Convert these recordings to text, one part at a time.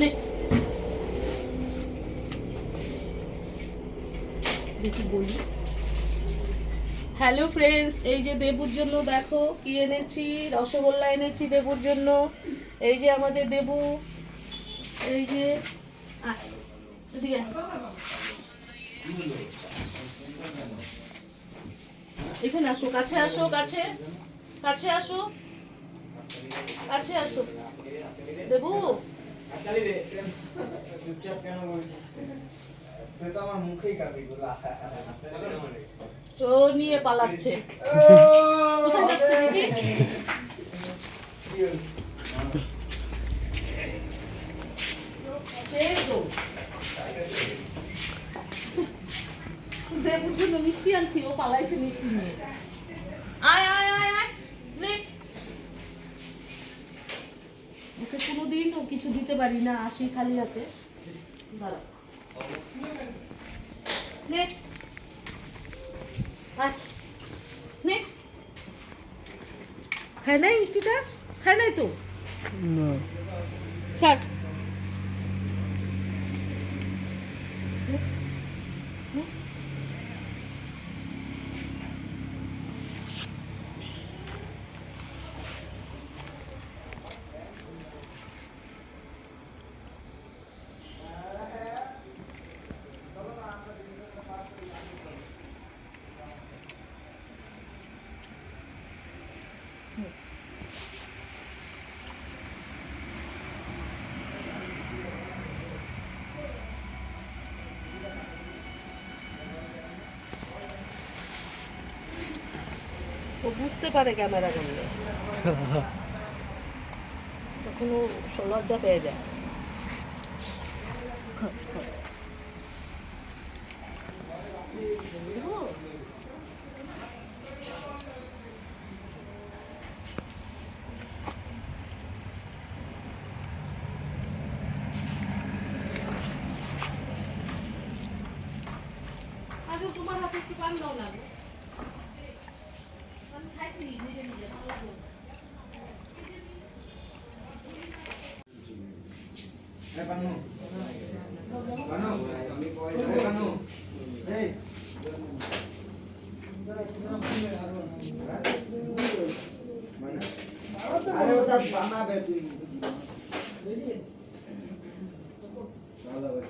দেখি hello friends এই যে দেবুর জন্য দেখো কি এনেছি? রসগোল্লা এনেছি দেবুর জন্য। এই যে আমাদের দেবু। এই যে এখানে আসো, কাছে আসো, কাছে কাছে আসো। কাছে আসো। দেবু সে তো আমার মুখেই কাকে গুলা। তো নিয়ে পালাচ্ছে। কোথায় যাচ্ছে মিষ্টি আনছি ও পালাইছে মিষ্টি নিয়ে। কোনোদিন ও কিছু দিতে পারি না আসি খালি হাতে। দাঁড়া নে। নে। খায় নাই মিষ্টিটা? খায় নাই তো? ছাড়। ও বুঝতে পারে ক্যামেরা করলে তখন ও লজ্জা পেয়ে যায়। তোমার হাতে একটু পান দাও না গো। আমি খাইছি নিজে নিজে ভালো লাগল না। এ বানু বানু এ বানু এই আরে ওটা বানাবে তুই ভালো হবে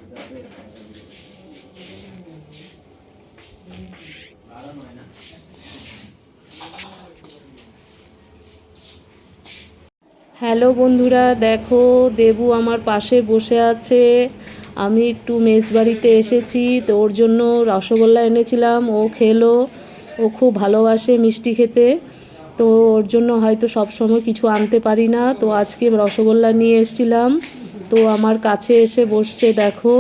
হ্যালো বন্ধুরা, দেখো দেবু আমার পাশে বসে আছে। আমি একটু মেস বাড়িতে এসেছি, তো ওর জন্য রসগোল্লা এনেছিলাম, ও খেলো। ও খুব ভালোবাসে মিষ্টি খেতে, তো ওর জন্য হয়তো সব সময় কিছু আনতে পারি না। তো আজকে রসগোল্লা নিয়ে এসেছিলাম, তো আমার কাছে এসে বসছে, দেখো।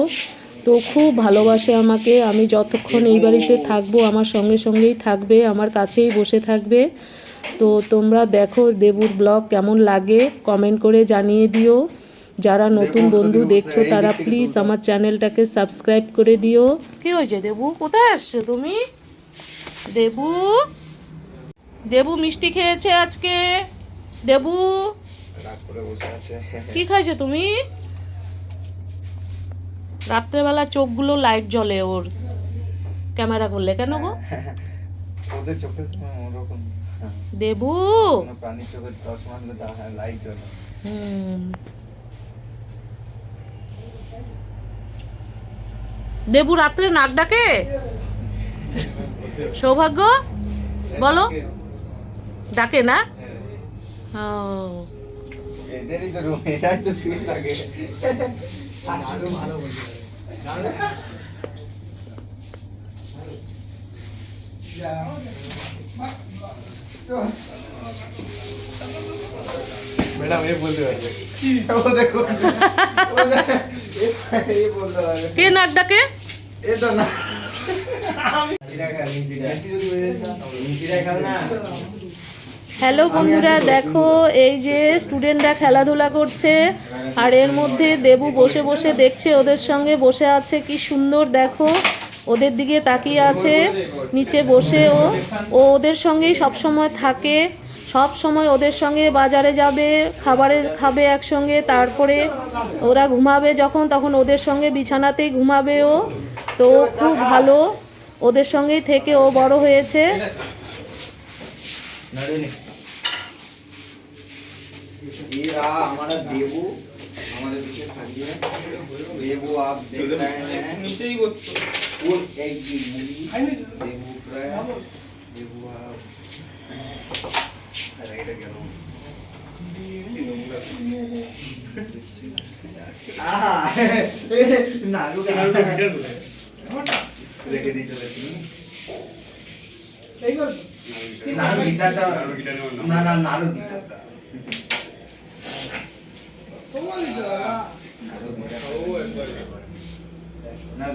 তো খুব ভালোবাসে আমাকে, আমি যতক্ষণ এই বাড়িতে থাকব, আমার সঙ্গে সঙ্গেই থাকবে, আমার কাছেই বসে থাকবে। তো তোমরা দেখো দেবুর ব্লগ কেমন লাগে কমেন্ট করে জানিয়ে দিও। যারা নতুন বন্ধু দেখছ তারা প্লিজ আমার চ্যানেলটাকে সাবস্ক্রাইব করে দিও। কি হয়েছে দেবু? কোথায় আসছো তুমি? দেবু? দেবু মিষ্টি খেয়েছে আজকে? দেবু? কি খাইছো তুমি? রাত্রেবেলা চোখগুলো লাইট জ্বলে ওর। ক্যামেরা করলে কেন গো? ওদের চোখে ওরকম দেবু! হ্যাঁ জ্বলে। হুম। দেবু রাত্রে নাক ডাকে? সৌভাগ্য? বলো। ডাকে না? ও এদেরই তো রুম এটাই তো শুয়ে থাকে আরও ভালো ম্যাডাম এ বলতে পারবে ও দেখো। এ- এ বলতে পারবে। কে নাক ডাকে এ তো না। হ্যালো বন্ধুরা দেখো এই যে স্টুডেন্টরা খেলাধুলা করছে আর এর মধ্যে দেবু বসে বসে দেখছে ওদের সঙ্গে বসে আছে কি সুন্দর দেখো। ওদের দিকে তাকিয়ে আছে নিচে বসে ও ও ওদের সঙ্গেই সব সময় থাকে সব সময় ওদের সঙ্গে বাজারে যাবে খাবারে খাবে একসঙ্গে তারপরে ওরা ঘুমাবে যখন তখন ওদের সঙ্গে বিছানাতেই ঘুমাবে ও তো ও খুব ভালো ওদের সঙ্গেই থেকে ও বড় হয়েছে ये रहा हमारा देवू हमारे पीछे खड़ी है। ये वो आप देख रहे हैं। नीचे ही वो फुल एग की मूवी रेबू प्राय वो आप राइट अगेन आह। नालू का नालू का। वीडियो लेके नहीं चले नालू गीता था ना ना नालू गीता था ના